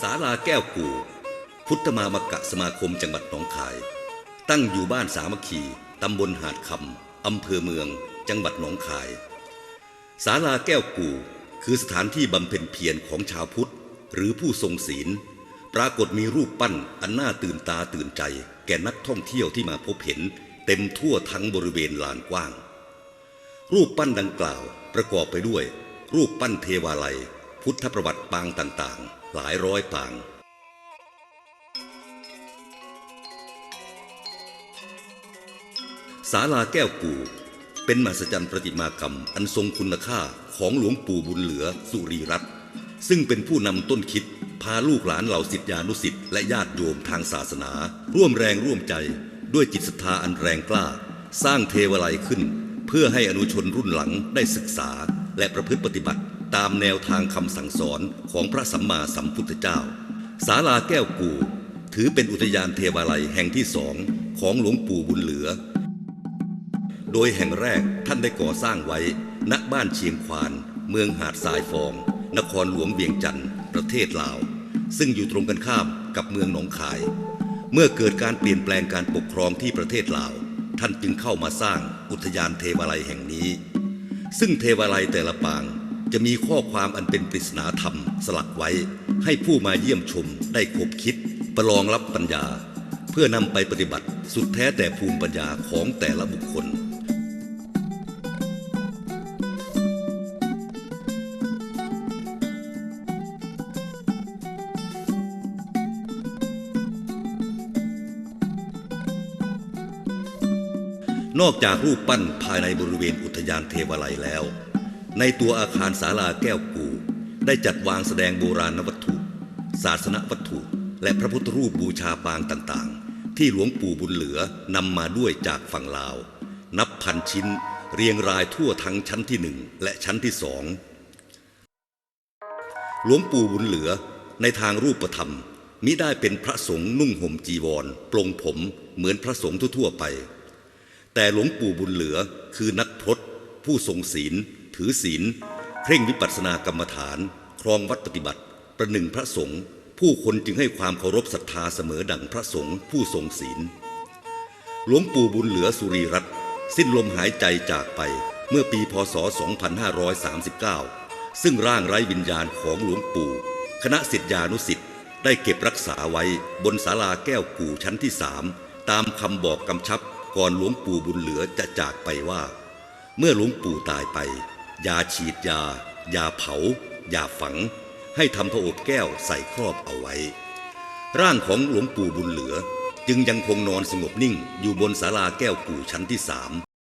ศาลาแก้วกู่ พุทธมามกะสมาคมจังหวัดหนองคาย ตั้งอยู่บ้านสามัคคี ตำบลหาดคำ อำเภอเมือง จังหวัดหนองคาย ศาลาแก้วกู่คือสถานที่บำเพ็ญเพียรของชาวพุทธ หรือผู้ทรงศีล ปรากฏมีรูปปั้นอันน่าตื่นตาตื่นใจ แก่นักท่องเที่ยวที่มาพบเห็น เต็มทั่วทั้งบริเวณลานกว้าง รูปปั้นดังกล่าวประกอบไปด้วย รูปปั้นเทวาลัย พุทธประวัติปางต่างๆ หลายร้อยปาง ศาลาแก้วกู่เป็นมหัศจรรย์ประติมากรรมอันทรงคุณค่าของหลวงปู่บุญเหลือสุรีรัตน์ซึ่งเป็นผู้นำต้นคิด พาลูกหลานเหล่าศิษยานุศิษย์และญาติโยมทางศาสนา ร่วมแรงร่วมใจด้วยจิตศรัทธาอันแรงกล้า สร้างเทวาลัยขึ้น เพื่อให้อนุชนรุ่นหลังได้ศึกษา และประพฤติปฏิบัติ ตามแนวทางคำสั่งสอนของพระสัมมาสัมพุทธเจ้าศาลาแก้วกู ถือเป็นอุทยานเทวาลัยแห่งที่สองของหลวงปู่บุญเหลือ โดยแห่งแรกท่านได้ก่อสร้างไว้ ณบ้านเชียงควาน เมืองหาดทรายฟอง นครหลวงเวียงจันทร์ประเทศลาว ซึ่งอยู่ตรงกันข้ามกับเมืองหนองคาย เมื่อเกิดการเปลี่ยนแปลงการปกครองที่ประเทศลาว ท่านจึงเข้ามาสร้างอุทยานเทวาลัยแห่งนี้ ซึ่งเทวาลัยแต่ละปางจะมีข้อความอันเป็นปริศนาธรรมสลักไว้ ให้ผู้มาเยี่ยมชมได้คบคิด ประลองรับปัญญา เพื่อนำไปปฏิบัติสุดแท้แต่ภูมิปัญญาของแต่ละบุคคล นอกจากรูปปั้นภายในบริเวณอุทยานเทวาลัยแล้ว ในตัวอาคารศาลาแก้วกู ได้จัดวางแสดงโบราณวัตถุ ศาสนวัตถุ และพระพุทธรูปบูชาปางต่างๆ ที่หลวงปู่บุญเหลือนำมาด้วยจากฝั่งลาว นับพันชิ้นเรียงรายทั่วทั้งชั้นที่หนึ่งและชั้นที่สองหลวงปู่บุญเหลือในทางรูปธรรมมิได้เป็นพระสงฆ์นุ่งห่มจีวรปลงผมเหมือนพระสงฆ์ทั่วไป แต่หลวงปู่บุญเหลือคือนักพรตผู้ทรงศีล ถือศีลเคร่งวิปัสสนากรรมฐาน ครองวัดปฏิบัติ ประหนึ่งพระสงฆ์ผู้คนจึงให้ความเคารพศรัทธาเสมอดังพระสงฆ์ผู้ทรงศีล หลวงปู่บุญเหลือสุรีรัตน์สิ้นลมหายใจจากไปเมื่อปีพศ 2539 ซึ่งร่างไร้วิญญาณของหลวงปู่ คณะศิษยานุศิษย์ได้เก็บรักษาไว้บนศาลาแก้วกู่ชั้นที่สามตามคำบอกกำชับ ก่อนหลวงปู่บุญเหลือจะจากไปว่า เมื่อหลวงปู่ตายไป ยาฉีดยา ยาเผา ยาฝัง ให้ทำพระอบแก้วใส่ครอบเอาไว้ ร่างของหลวงปู่บุญเหลือจึงยังคงนอนสงบนิ่งอยู่บนศาลาแก้วกู่ชั้นที่สาม